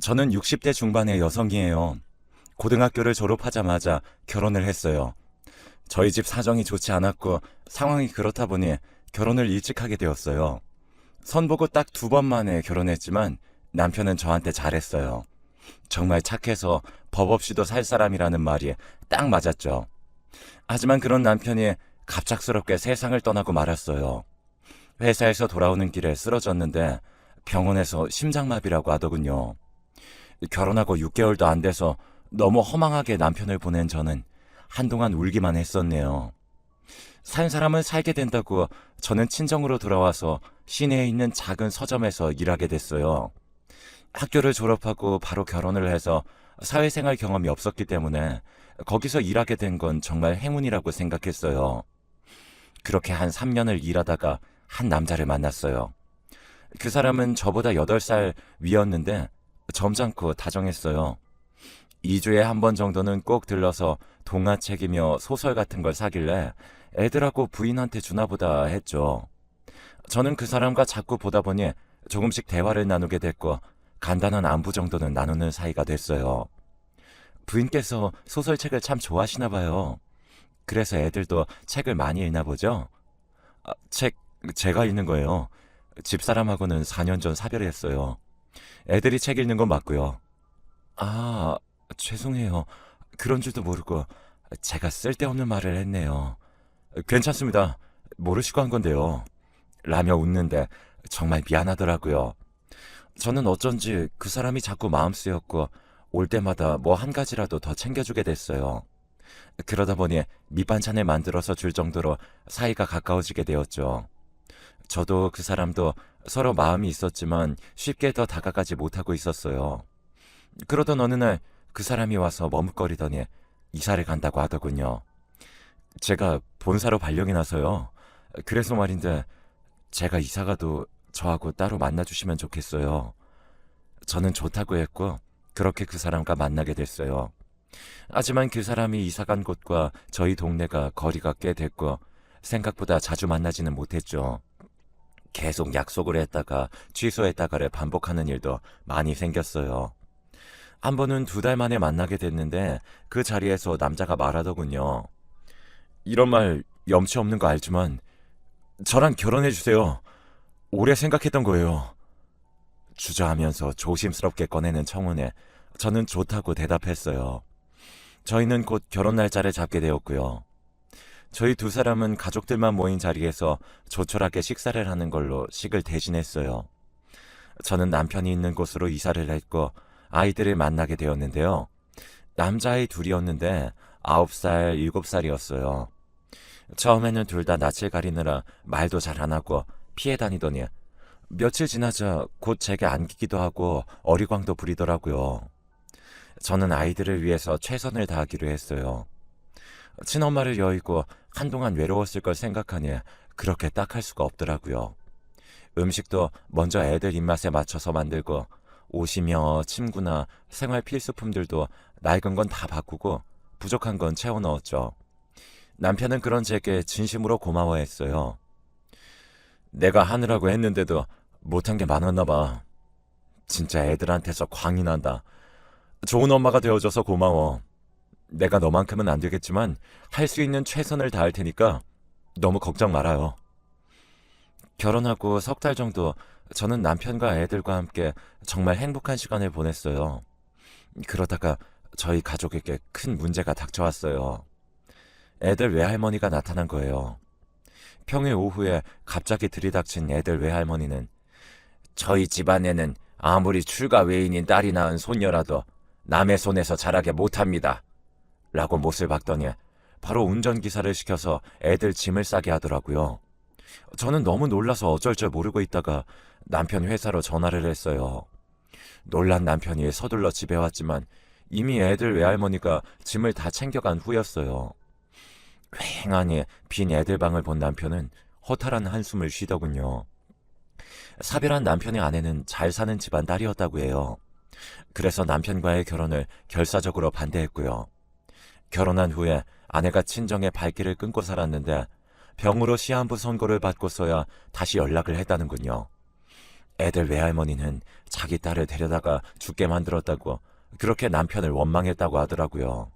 저는 60대 중반의 여성이에요. 고등학교를 졸업하자마자 결혼을 했어요. 저희 집 사정이 좋지 않았고 상황이 그렇다 보니 결혼을 일찍 하게 되었어요. 선보고 딱 두 번 만에 결혼했지만 남편은 저한테 잘했어요. 정말 착해서 법 없이도 살 사람이라는 말이 딱 맞았죠. 하지만 그런 남편이 갑작스럽게 세상을 떠나고 말았어요. 회사에서 돌아오는 길에 쓰러졌는데 병원에서 심장마비라고 하더군요. 결혼하고 6개월도 안 돼서 너무 허망하게 남편을 보낸 저는 한동안 울기만 했었네요. 산 사람은 살게 된다고 저는 친정으로 돌아와서 시내에 있는 작은 서점에서 일하게 됐어요. 학교를 졸업하고 바로 결혼을 해서 사회생활 경험이 없었기 때문에 거기서 일하게 된 건 정말 행운이라고 생각했어요. 그렇게 한 3년을 일하다가 한 남자를 만났어요. 그 사람은 저보다 8살 위였는데 점잖고 다정했어요. 2주에 한 번 정도는 꼭 들러서 동화책이며 소설 같은 걸 사길래 애들하고 부인한테 주나 보다 했죠. 저는 그 사람과 자꾸 보다 보니 조금씩 대화를 나누게 됐고 간단한 안부 정도는 나누는 사이가 됐어요. 부인께서 소설책을 참 좋아하시나 봐요. 그래서 애들도 책을 많이 읽나 보죠? 아, 책 제가 읽는 거예요. 집사람하고는 4년 전 사별했어요. 애들이 책 읽는 건 맞고요. 아, 죄송해요. 그런 줄도 모르고 제가 쓸데없는 말을 했네요. 괜찮습니다. 모르시고 한 건데요. 라며 웃는데 정말 미안하더라고요. 저는 어쩐지 그 사람이 자꾸 마음 쓰였고 올 때마다 뭐 한 가지라도 더 챙겨주게 됐어요. 그러다 보니 밑반찬을 만들어서 줄 정도로 사이가 가까워지게 되었죠. 저도 그 사람도 서로 마음이 있었지만 쉽게 더 다가가지 못하고 있었어요. 그러던 어느 날 그 사람이 와서 머뭇거리더니 이사를 간다고 하더군요. 제가 본사로 발령이 나서요. 그래서 말인데 제가 이사가도 저하고 따로 만나주시면 좋겠어요. 저는 좋다고 했고 그렇게 그 사람과 만나게 됐어요. 하지만 그 사람이 이사간 곳과 저희 동네가 거리가 꽤 됐고 생각보다 자주 만나지는 못했죠. 계속 약속을 했다가 취소했다가를 반복하는 일도 많이 생겼어요. 한 번은 두 달 만에 만나게 됐는데 그 자리에서 남자가 말하더군요. 이런 말 염치 없는 거 알지만 저랑 결혼해 주세요. 오래 생각했던 거예요. 주저하면서 조심스럽게 꺼내는 청혼에 저는 좋다고 대답했어요. 저희는 곧 결혼 날짜를 잡게 되었고요. 저희 두 사람은 가족들만 모인 자리에서 조촐하게 식사를 하는 걸로 식을 대신했어요. 저는 남편이 있는 곳으로 이사를 했고 아이들을 만나게 되었는데요. 남자아이 둘이었는데 9살, 7살이었어요. 처음에는 둘 다 낯을 가리느라 말도 잘 안 하고 피해 다니더니 며칠 지나자 곧 제게 안기기도 하고 어리광도 부리더라고요. 저는 아이들을 위해서 최선을 다하기로 했어요. 친엄마를 여의고 한동안 외로웠을 걸 생각하니 그렇게 딱 할 수가 없더라고요. 음식도 먼저 애들 입맛에 맞춰서 만들고 옷이며 침구나 생활 필수품들도 낡은 건 다 바꾸고 부족한 건 채워 넣었죠. 남편은 그런 제게 진심으로 고마워했어요. 내가 하느라고 했는데도 못한 게 많았나 봐. 진짜 애들한테서 광이 난다. 좋은 엄마가 되어줘서 고마워. 내가 너만큼은 안 되겠지만 할 수 있는 최선을 다할 테니까 너무 걱정 말아요. 결혼하고 석 달 정도 저는 남편과 애들과 함께 정말 행복한 시간을 보냈어요. 그러다가 저희 가족에게 큰 문제가 닥쳐왔어요. 애들 외할머니가 나타난 거예요. 평일 오후에 갑자기 들이닥친 애들 외할머니는 저희 집안에는 아무리 출가 외인인 딸이 낳은 손녀라도 남의 손에서 자라게 못합니다. 라고 못을 박더니 바로 운전기사를 시켜서 애들 짐을 싸게 하더라고요. 저는 너무 놀라서 어쩔 줄 모르고 있다가 남편 회사로 전화를 했어요. 놀란 남편이 서둘러 집에 왔지만 이미 애들 외할머니가 짐을 다 챙겨간 후였어요. 휑하니 빈 애들 방을 본 남편은 허탈한 한숨을 쉬더군요. 사별한 남편의 아내는 잘 사는 집안 딸이었다고 해요. 그래서 남편과의 결혼을 결사적으로 반대했고요. 결혼한 후에 아내가 친정의 발길을 끊고 살았는데 병으로 시한부 선고를 받고서야 다시 연락을 했다는군요. 애들 외할머니는 자기 딸을 데려다가 죽게 만들었다고 그렇게 남편을 원망했다고 하더라고요.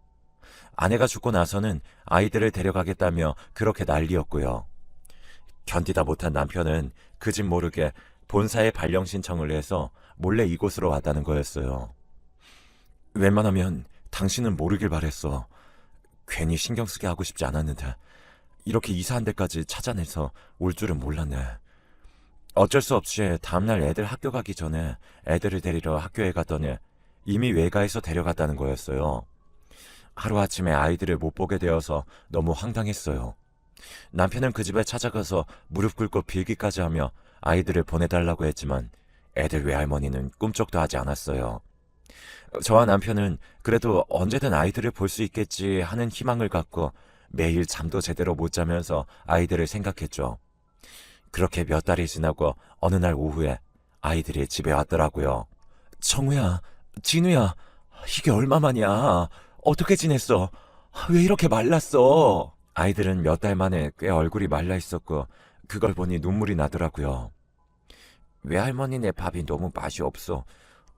아내가 죽고 나서는 아이들을 데려가겠다며 그렇게 난리였고요. 견디다 못한 남편은 그 집 모르게 본사에 발령 신청을 해서 몰래 이곳으로 왔다는 거였어요. 웬만하면 당신은 모르길 바랬어. 괜히 신경 쓰게 하고 싶지 않았는데 이렇게 이사한 데까지 찾아내서 올 줄은 몰랐네. 어쩔 수 없이 다음날 애들 학교 가기 전에 애들을 데리러 학교에 갔더니 이미 외가에서 데려갔다는 거였어요. 하루아침에 아이들을 못 보게 되어서 너무 황당했어요. 남편은 그 집에 찾아가서 무릎 꿇고 빌기까지 하며 아이들을 보내달라고 했지만 애들 외할머니는 꿈쩍도 하지 않았어요. 저와 남편은 그래도 언제든 아이들을 볼 수 있겠지 하는 희망을 갖고 매일 잠도 제대로 못 자면서 아이들을 생각했죠. 그렇게 몇 달이 지나고 어느 날 오후에 아이들이 집에 왔더라고요. 청우야, 진우야, 이게 얼마만이야? 어떻게 지냈어? 왜 이렇게 말랐어? 아이들은 몇 달 만에 꽤 얼굴이 말라 있었고 그걸 보니 눈물이 나더라고요. 외할머니네 밥이 너무 맛이 없어.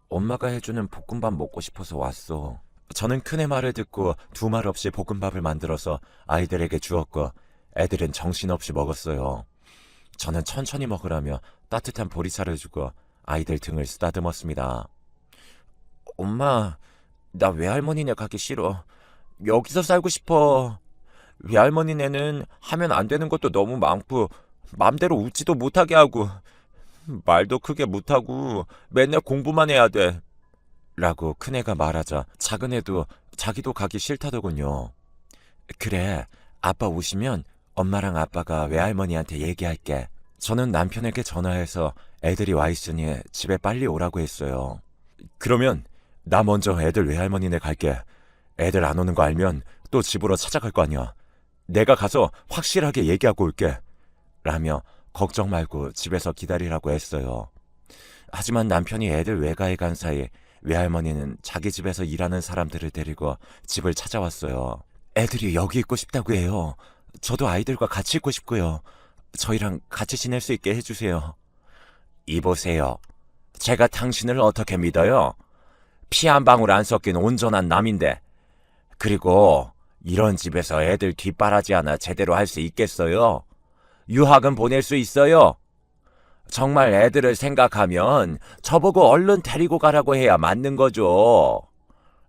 엄마가 해주는 볶음밥 먹고 싶어서 왔어. 저는 큰애 말을 듣고 두 말 없이 볶음밥을 만들어서 아이들에게 주었고 애들은 정신없이 먹었어요. 저는 천천히 먹으라며 따뜻한 보리차를 주고 아이들 등을 쓰다듬었습니다. 엄마, 나 외할머니네 가기 싫어. 여기서 살고 싶어. 외할머니네는 하면 안 되는 것도 너무 많고 맘대로 웃지도 못하게 하고 말도 크게 못하고 맨날 공부만 해야 돼. 라고 큰애가 말하자 작은애도 자기도 가기 싫다더군요. 그래, 아빠 오시면 엄마랑 아빠가 외할머니한테 얘기할게. 저는 남편에게 전화해서 애들이 와 있으니 집에 빨리 오라고 했어요. 그러면 나 먼저 애들 외할머니네 갈게. 애들 안 오는 거 알면 또 집으로 찾아갈 거 아니야. 내가 가서 확실하게 얘기하고 올게. 라며 걱정 말고 집에서 기다리라고 했어요. 하지만 남편이 애들 외가에 간 사이 외할머니는 자기 집에서 일하는 사람들을 데리고 집을 찾아왔어요. 애들이 여기 있고 싶다고 해요. 저도 아이들과 같이 있고 싶고요. 저희랑 같이 지낼 수 있게 해주세요. 이보세요. 제가 당신을 어떻게 믿어요? 피 한 방울 안 섞인 온전한 남인데. 그리고 이런 집에서 애들 뒷바라지 하나 제대로 할 수 있겠어요? 유학은 보낼 수 있어요? 정말 애들을 생각하면 저보고 얼른 데리고 가라고 해야 맞는 거죠.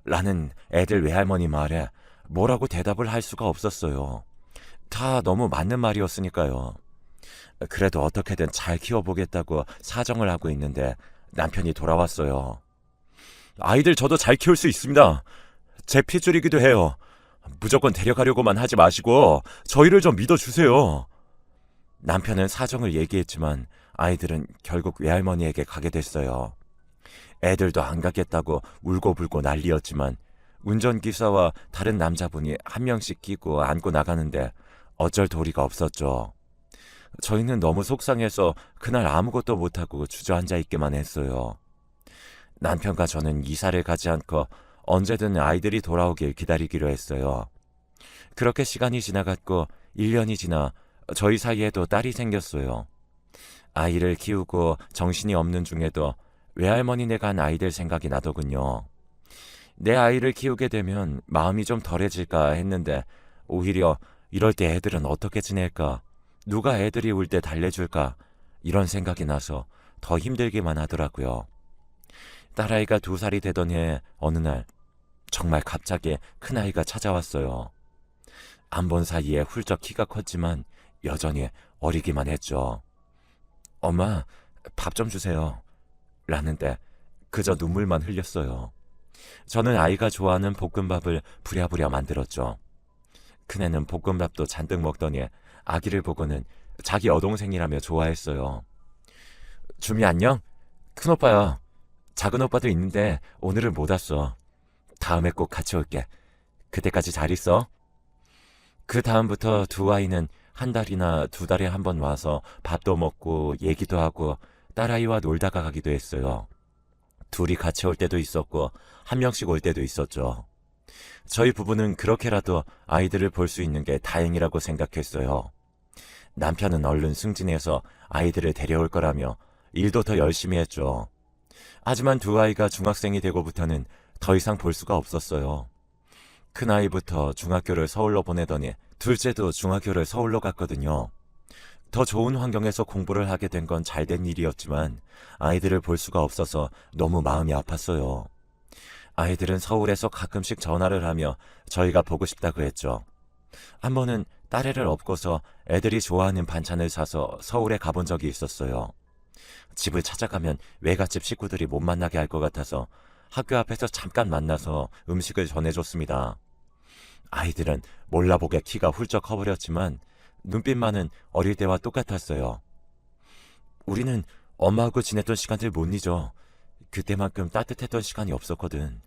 라는 애들 외할머니 말에 뭐라고 대답을 할 수가 없었어요. 다 너무 맞는 말이었으니까요. 그래도 어떻게든 잘 키워보겠다고 사정을 하고 있는데 남편이 돌아왔어요. 아이들 저도 잘 키울 수 있습니다. 제 핏줄이기도 해요. 무조건 데려가려고만 하지 마시고 저희를 좀 믿어주세요. 남편은 사정을 얘기했지만 아이들은 결국 외할머니에게 가게 됐어요. 애들도 안 가겠다고 울고불고 난리였지만 운전기사와 다른 남자분이 한 명씩 끼고 안고 나가는데 어쩔 도리가 없었죠. 저희는 너무 속상해서 그날 아무것도 못하고 주저앉아 있기만 했어요. 남편과 저는 이사를 가지 않고 언제든 아이들이 돌아오길 기다리기로 했어요. 그렇게 시간이 지나갔고 1년이 지나 저희 사이에도 딸이 생겼어요. 아이를 키우고 정신이 없는 중에도 외할머니네 간 아이들 생각이 나더군요. 내 아이를 키우게 되면 마음이 좀 덜해질까 했는데 오히려 이럴 때 애들은 어떻게 지낼까? 누가 애들이 울 때 달래줄까? 이런 생각이 나서 더 힘들기만 하더라고요. 딸아이가 두 살이 되던 해 어느 날 정말 갑자기 큰아이가 찾아왔어요. 안 본 사이에 훌쩍 키가 컸지만 여전히 어리기만 했죠. 엄마, 밥 좀 주세요. 라는데 그저 눈물만 흘렸어요. 저는 아이가 좋아하는 볶음밥을 부랴부랴 만들었죠. 큰애는 볶음밥도 잔뜩 먹더니 아기를 보고는 자기 여동생이라며 좋아했어요. 주미 안녕? 큰오빠야. 작은 오빠도 있는데 오늘은 못 왔어. 다음에 꼭 같이 올게. 그때까지 잘 있어. 그 다음부터 두 아이는 한 달이나 두 달에 한 번 와서 밥도 먹고 얘기도 하고 딸아이와 놀다가 가기도 했어요. 둘이 같이 올 때도 있었고 한 명씩 올 때도 있었죠. 저희 부부는 그렇게라도 아이들을 볼 수 있는 게 다행이라고 생각했어요. 남편은 얼른 승진해서 아이들을 데려올 거라며 일도 더 열심히 했죠. 하지만 두 아이가 중학생이 되고부터는 더 이상 볼 수가 없었어요. 큰 아이부터 중학교를 서울로 보내더니 둘째도 중학교를 서울로 갔거든요. 더 좋은 환경에서 공부를 하게 된 건 잘된 일이었지만 아이들을 볼 수가 없어서 너무 마음이 아팠어요. 아이들은 서울에서 가끔씩 전화를 하며 저희가 보고 싶다고 했죠. 한 번은 딸애를 업고서 애들이 좋아하는 반찬을 사서 서울에 가본 적이 있었어요. 집을 찾아가면 외갓집 식구들이 못 만나게 할 것 같아서 학교 앞에서 잠깐 만나서 음식을 전해줬습니다. 아이들은 몰라보게 키가 훌쩍 커버렸지만 눈빛만은 어릴 때와 똑같았어요. 우리는 엄마하고 지냈던 시간들 못 잊어. 그때만큼 따뜻했던 시간이 없었거든.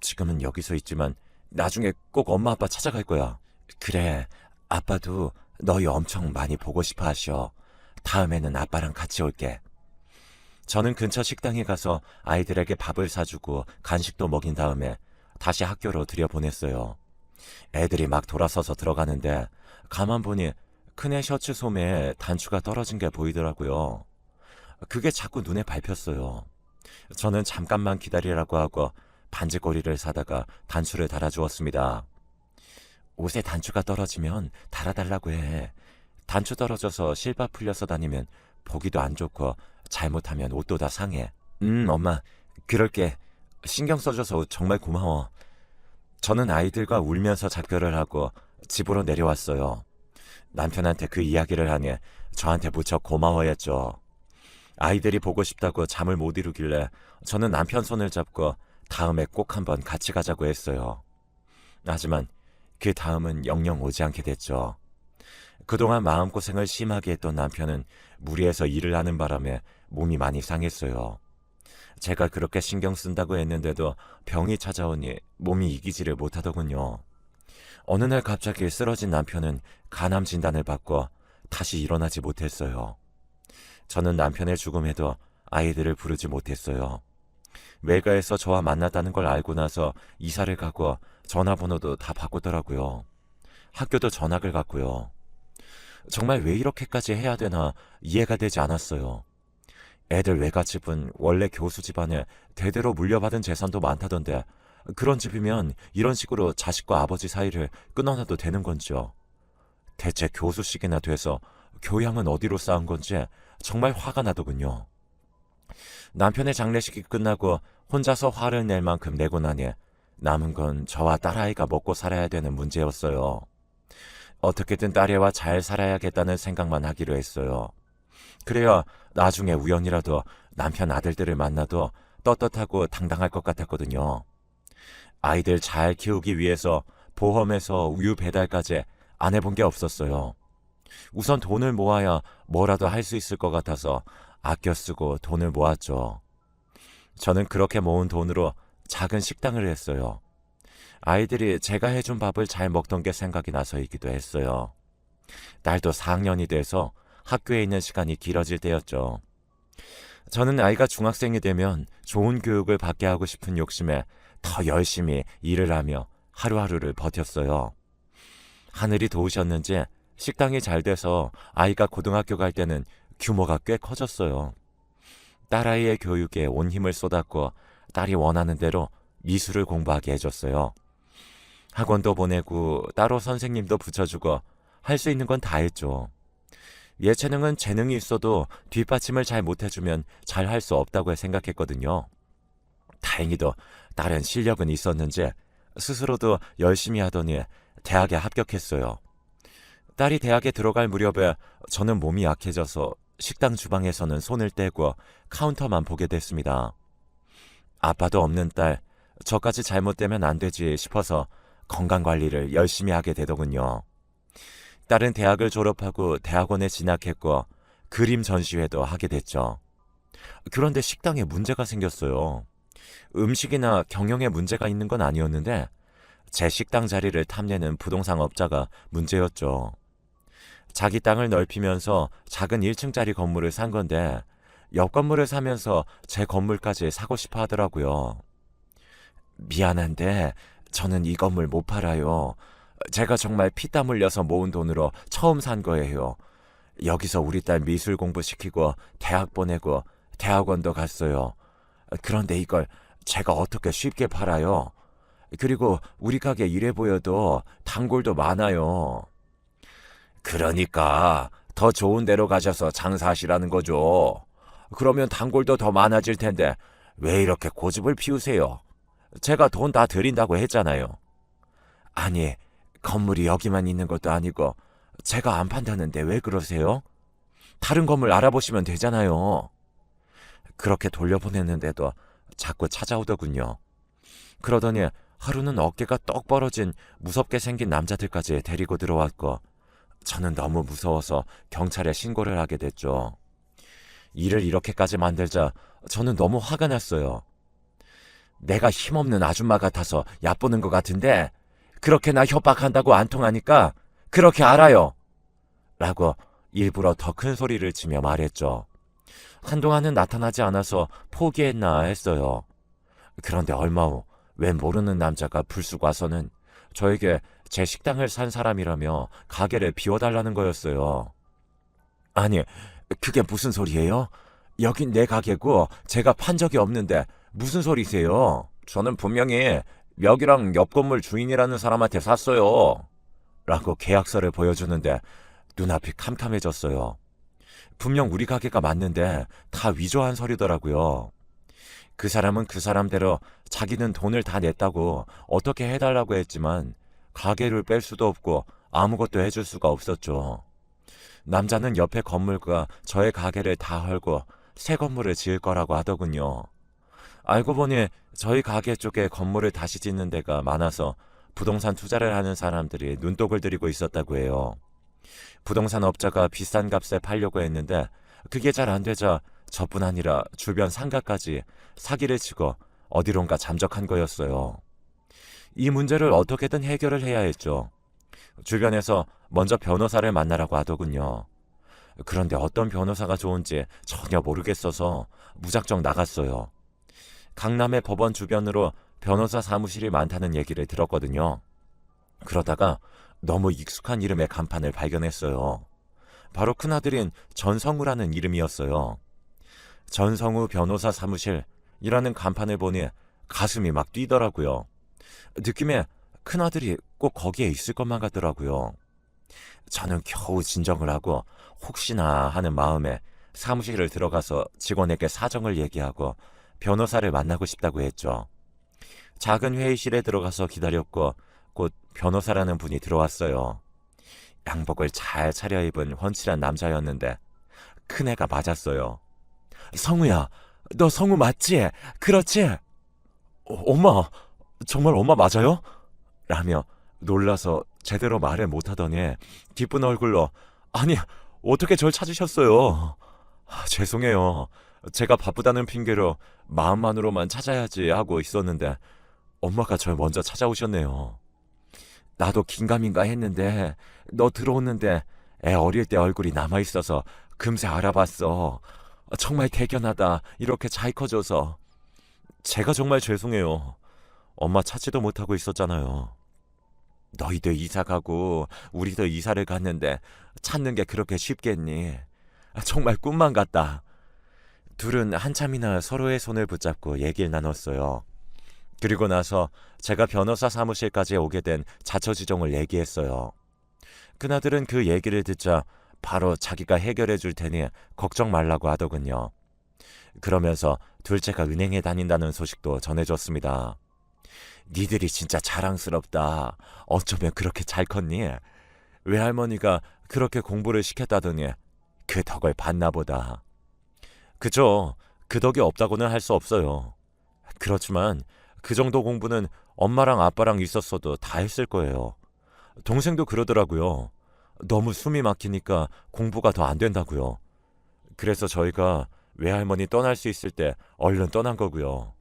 지금은 여기서 있지만 나중에 꼭 엄마 아빠 찾아갈 거야. 그래, 아빠도 너희 엄청 많이 보고 싶어 하셔. 다음에는 아빠랑 같이 올게. 저는 근처 식당에 가서 아이들에게 밥을 사주고 간식도 먹인 다음에 다시 학교로 들여보냈어요. 애들이 막 돌아서서 들어가는데 가만 보니 큰애 셔츠 소매에 단추가 떨어진 게 보이더라고요. 그게 자꾸 눈에 밟혔어요. 저는 잠깐만 기다리라고 하고 반지꼬리를 사다가 단추를 달아주었습니다. 옷에 단추가 떨어지면 달아달라고 해. 단추 떨어져서 실밥 풀려서 다니면 보기도 안 좋고 잘못하면 옷도 다 상해. 음, 엄마. 그럴게. 신경 써줘서 정말 고마워. 저는 아이들과 울면서 작별을 하고 집으로 내려왔어요. 남편한테 그 이야기를 하니 저한테 무척 고마워했죠. 아이들이 보고 싶다고 잠을 못 이루길래 저는 남편 손을 잡고 다음에 꼭 한번 같이 가자고 했어요. 하지만 그 다음은 영영 오지 않게 됐죠. 그동안 마음고생을 심하게 했던 남편은 무리해서 일을 하는 바람에 몸이 많이 상했어요. 제가 그렇게 신경 쓴다고 했는데도 병이 찾아오니 몸이 이기지를 못하더군요. 어느 날 갑자기 쓰러진 남편은 간암 진단을 받고 다시 일어나지 못했어요. 저는 남편의 죽음에도 아이들을 부르지 못했어요. 외가에서 저와 만났다는 걸 알고 나서 이사를 가고 전화번호도 다 바꾸더라고요. 학교도 전학을 갔고요. 정말 왜 이렇게까지 해야 되나 이해가 되지 않았어요. 애들 외갓집은 원래 교수 집안에 대대로 물려받은 재산도 많다던데 그런 집이면 이런 식으로 자식과 아버지 사이를 끊어놔도 되는 건지요. 대체 교수식이나 돼서 교양은 어디로 쌓은 건지 정말 화가 나더군요. 남편의 장례식이 끝나고 혼자서 화를 낼 만큼 내고 나니 남은 건 저와 딸아이가 먹고 살아야 되는 문제였어요. 어떻게든 딸애와 잘 살아야겠다는 생각만 하기로 했어요. 그래야 나중에 우연이라도 남편 아들들을 만나도 떳떳하고 당당할 것 같았거든요. 아이들 잘 키우기 위해서 보험에서 우유 배달까지 안 해본 게 없었어요. 우선 돈을 모아야 뭐라도 할 수 있을 것 같아서 아껴 쓰고 돈을 모았죠. 저는 그렇게 모은 돈으로 작은 식당을 했어요. 아이들이 제가 해준 밥을 잘 먹던 게 생각이 나서이기도 했어요. 딸도 4학년이 돼서 학교에 있는 시간이 길어질 때였죠. 저는 아이가 중학생이 되면 좋은 교육을 받게 하고 싶은 욕심에 더 열심히 일을 하며 하루하루를 버텼어요. 하늘이 도우셨는지 식당이 잘 돼서 아이가 고등학교 갈 때는 규모가 꽤 커졌어요. 딸아이의 교육에 온 힘을 쏟았고 딸이 원하는 대로 미술을 공부하게 해줬어요. 학원도 보내고 따로 선생님도 붙여주고 할 수 있는 건 다 했죠. 예체능은 재능이 있어도 뒷받침을 잘 못해주면 잘 할 수 없다고 생각했거든요. 다행히도 딸은 실력은 있었는지 스스로도 열심히 하더니 대학에 합격했어요. 딸이 대학에 들어갈 무렵에 저는 몸이 약해져서 식당 주방에서는 손을 떼고 카운터만 보게 됐습니다. 아빠도 없는 딸, 저까지 잘못되면 안 되지 싶어서 건강 관리를 열심히 하게 되더군요. 딸은 대학을 졸업하고 대학원에 진학했고 그림 전시회도 하게 됐죠. 그런데 식당에 문제가 생겼어요. 음식이나 경영에 문제가 있는 건 아니었는데 제 식당 자리를 탐내는 부동산 업자가 문제였죠. 자기 땅을 넓히면서 작은 1층짜리 건물을 산 건데 옆 건물을 사면서 제 건물까지 사고 싶어 하더라고요. 미안한데 저는 이 건물 못 팔아요. 제가 정말 피땀 흘려서 모은 돈으로 처음 산 거예요. 여기서 우리 딸 미술 공부시키고 대학 보내고 대학원도 갔어요. 그런데 이걸 제가 어떻게 쉽게 팔아요? 그리고 우리 가게 이래 보여도 단골도 많아요. 그러니까 더 좋은 데로 가셔서 장사하시라는 거죠. 그러면 단골도 더 많아질 텐데 왜 이렇게 고집을 피우세요? 제가 돈 다 드린다고 했잖아요. 아니, 건물이 여기만 있는 것도 아니고 제가 안 판다는데 왜 그러세요? 다른 건물 알아보시면 되잖아요. 그렇게 돌려보냈는데도 자꾸 찾아오더군요. 그러더니 하루는 어깨가 떡 벌어진 무섭게 생긴 남자들까지 데리고 들어왔고 저는 너무 무서워서 경찰에 신고를 하게 됐죠. 일을 이렇게까지 만들자 저는 너무 화가 났어요. 내가 힘없는 아줌마 같아서 얕보는 것 같은데 그렇게 나 협박한다고 안 통하니까 그렇게 알아요. 라고 일부러 더 큰 소리를 치며 말했죠. 한동안은 나타나지 않아서 포기했나 했어요. 그런데 얼마 후 웬 모르는 남자가 불쑥 와서는 저에게 제 식당을 산 사람이라며 가게를 비워달라는 거였어요. 아니, 그게 무슨 소리예요? 여긴 내 가게고 제가 판 적이 없는데 무슨 소리세요? 저는 분명히 여기랑 옆 건물 주인이라는 사람한테 샀어요. 라고 계약서를 보여주는데 눈앞이 캄캄해졌어요. 분명 우리 가게가 맞는데 다 위조한 서류더라고요. 그 사람은 그 사람대로 자기는 돈을 다 냈다고 어떻게 해달라고 했지만 가게를 뺄 수도 없고 아무것도 해줄 수가 없었죠. 남자는 옆에 건물과 저의 가게를 다 헐고 새 건물을 지을 거라고 하더군요. 알고 보니 저희 가게 쪽에 건물을 다시 짓는 데가 많아서 부동산 투자를 하는 사람들이 눈독을 들이고 있었다고 해요. 부동산 업자가 비싼 값에 팔려고 했는데 그게 잘 안 되자 저뿐 아니라 주변 상가까지 사기를 치고 어디론가 잠적한 거였어요. 이 문제를 어떻게든 해결을 해야 했죠. 주변에서 먼저 변호사를 만나라고 하더군요. 그런데 어떤 변호사가 좋은지 전혀 모르겠어서 무작정 나갔어요. 강남의 법원 주변으로 변호사 사무실이 많다는 얘기를 들었거든요. 그러다가 너무 익숙한 이름의 간판을 발견했어요. 바로 큰아들인 전성우라는 이름이었어요. 전성우 변호사 사무실이라는 간판을 보니 가슴이 막 뛰더라고요. 느낌에 큰아들이 꼭 거기에 있을 것만 같더라고요. 저는 겨우 진정을 하고 혹시나 하는 마음에 사무실을 들어가서 직원에게 사정을 얘기하고 변호사를 만나고 싶다고 했죠. 작은 회의실에 들어가서 기다렸고 곧 변호사라는 분이 들어왔어요. 양복을 잘 차려입은 훤칠한 남자였는데 큰애가 맞았어요. 성우야, 너 성우 맞지? 그렇지? 어, 엄마, 정말 엄마 맞아요? 라며 놀라서 제대로 말을 못하더니 기쁜 얼굴로 아니 어떻게 절 찾으셨어요? 아, 죄송해요. 제가 바쁘다는 핑계로 마음만으로만 찾아야지 하고 있었는데 엄마가 절 먼저 찾아오셨네요. 나도 긴가민가 했는데 너 들어오는데 애 어릴 때 얼굴이 남아 있어서 금세 알아봤어. 정말 대견하다. 이렇게 잘 커져서 제가 정말 죄송해요. 엄마 찾지도 못하고 있었잖아요. 너희도 이사 가고 우리도 이사를 갔는데 찾는 게 그렇게 쉽겠니? 정말 꿈만 같다. 둘은 한참이나 서로의 손을 붙잡고 얘기를 나눴어요. 그리고 나서 제가 변호사 사무실까지 오게 된 자처지종을 얘기했어요. 그나들은 그 얘기를 듣자 바로 자기가 해결해 줄 테니 걱정 말라고 하더군요. 그러면서 둘째가 은행에 다닌다는 소식도 전해줬습니다. 니들이 진짜 자랑스럽다. 어쩌면 그렇게 잘 컸니? 외할머니가 그렇게 공부를 시켰다더니 그 덕을 봤나 보다. 그죠. 그 덕이 없다고는 할 수 없어요. 그렇지만 그 정도 공부는 엄마랑 아빠랑 있었어도 다 했을 거예요. 동생도 그러더라고요. 너무 숨이 막히니까 공부가 더 안 된다고요. 그래서 저희가 외할머니 떠날 수 있을 때 얼른 떠난 거고요.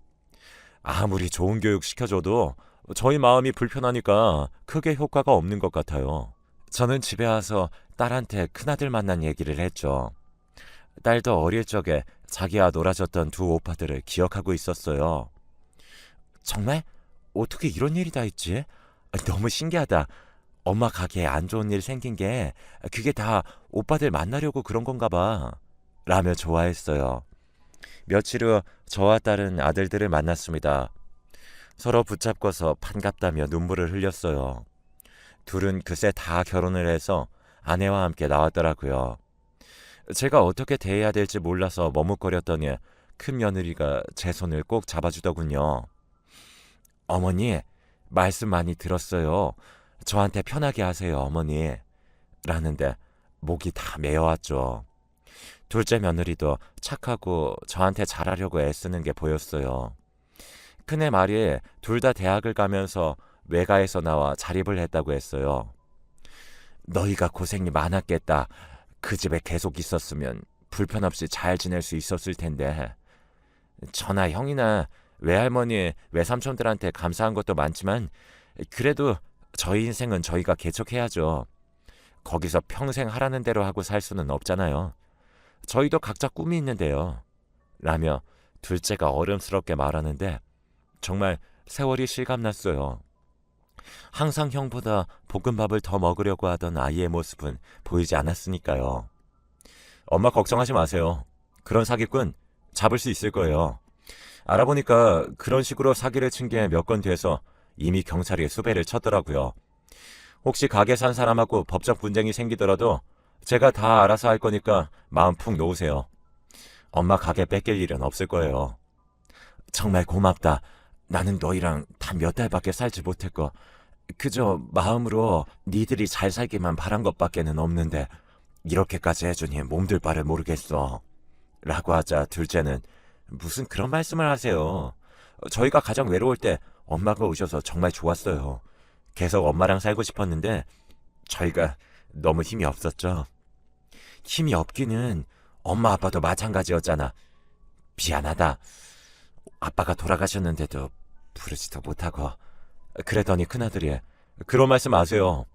아무리 좋은 교육 시켜줘도 저희 마음이 불편하니까 크게 효과가 없는 것 같아요. 저는 집에 와서 딸한테 큰아들 만난 얘기를 했죠. 딸도 어릴 적에 자기와 놀아줬던 두 오빠들을 기억하고 있었어요. 정말? 어떻게 이런 일이 다 있지? 너무 신기하다. 엄마 가게에 안 좋은 일 생긴 게 그게 다 오빠들 만나려고 그런 건가 봐. 라며 좋아했어요. 며칠 후 저와 딸은 아들들을 만났습니다. 서로 붙잡고서 반갑다며 눈물을 흘렸어요. 둘은 그새 다 결혼을 해서 아내와 함께 나왔더라고요. 제가 어떻게 대해야 될지 몰라서 머뭇거렸더니 큰 며느리가 제 손을 꼭 잡아주더군요. 어머니, 말씀 많이 들었어요. 저한테 편하게 하세요, 어머니. 라는데 목이 다 메어왔죠. 둘째 며느리도 착하고 저한테 잘하려고 애쓰는 게 보였어요. 큰애 말이 둘 다 대학을 가면서 외가에서 나와 자립을 했다고 했어요. 너희가 고생이 많았겠다. 그 집에 계속 있었으면 불편 없이 잘 지낼 수 있었을 텐데. 저나 형이나 외할머니, 외삼촌들한테 감사한 것도 많지만 그래도 저희 인생은 저희가 개척해야죠. 거기서 평생 하라는 대로 하고 살 수는 없잖아요. 저희도 각자 꿈이 있는데요. 라며 둘째가 어른스럽게 말하는데 정말 세월이 실감났어요. 항상 형보다 볶음밥을 더 먹으려고 하던 아이의 모습은 보이지 않았으니까요. 엄마 걱정하지 마세요. 그런 사기꾼 잡을 수 있을 거예요. 알아보니까 그런 식으로 사기를 친 게 몇 건 돼서 이미 경찰이 수배를 쳤더라고요. 혹시 가게 산 사람하고 법적 분쟁이 생기더라도 제가 다 알아서 할 거니까 마음 푹 놓으세요. 엄마 가게 뺏길 일은 없을 거예요. 정말 고맙다. 나는 너희랑 단 몇 달밖에 살지 못했고 그저 마음으로 니들이 잘 살기만 바란 것밖에는 없는데 이렇게까지 해주니 몸둘 바를 모르겠어. 라고 하자 둘째는 무슨 그런 말씀을 하세요. 저희가 가장 외로울 때 엄마가 오셔서 정말 좋았어요. 계속 엄마랑 살고 싶었는데 저희가 너무 힘이 없었죠. 힘이 없기는 엄마 아빠도 마찬가지였잖아. 미안하다. 아빠가 돌아가셨는데도 부르지도 못하고 그랬더니 큰아들이 그런 말씀 아세요.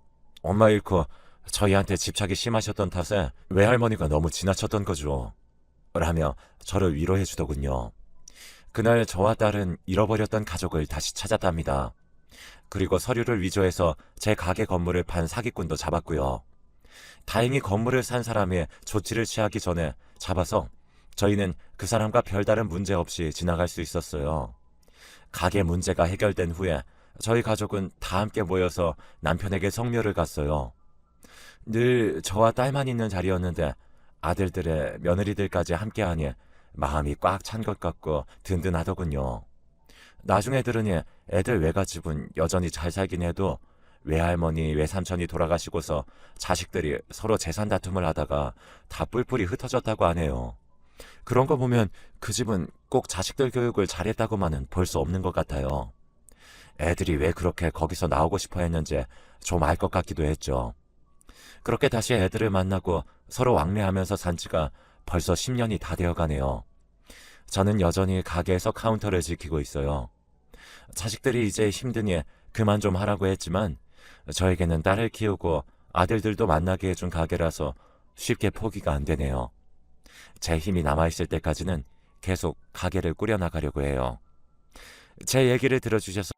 엄마 잃고 저희한테 집착이 심하셨던 탓에 외할머니가 너무 지나쳤던 거죠. 라며 저를 위로해 주더군요. 그날 저와 딸은 잃어버렸던 가족을 다시 찾았답니다. 그리고 서류를 위조해서 제 가게 건물을 판 사기꾼도 잡았고요. 다행히 건물을 산 사람이 조치를 취하기 전에 잡아서 저희는 그 사람과 별다른 문제 없이 지나갈 수 있었어요. 가게 문제가 해결된 후에 저희 가족은 다 함께 모여서 남편에게 성묘를 갔어요. 늘 저와 딸만 있는 자리였는데 아들들의 며느리들까지 함께하니 마음이 꽉 찬 것 같고 든든하더군요. 나중에 들으니 애들 외가집은 여전히 잘 살긴 해도 외할머니, 외삼촌이 돌아가시고서 자식들이 서로 재산 다툼을 하다가 다 뿔뿔이 흩어졌다고 하네요. 그런 거 보면 그 집은 꼭 자식들 교육을 잘했다고만은 볼 수 없는 것 같아요. 애들이 왜 그렇게 거기서 나오고 싶어 했는지 좀 알 것 같기도 했죠. 그렇게 다시 애들을 만나고 서로 왕래하면서 산 지가 벌써 10년이 다 되어 가네요. 저는 여전히 가게에서 카운터를 지키고 있어요. 자식들이 이제 힘드니 그만 좀 하라고 했지만 저에게는 딸을 키우고 아들들도 만나게 해준 가게라서 쉽게 포기가 안 되네요. 제 힘이 남아있을 때까지는 계속 가게를 꾸려나가려고 해요. 제 얘기를 들어주셔서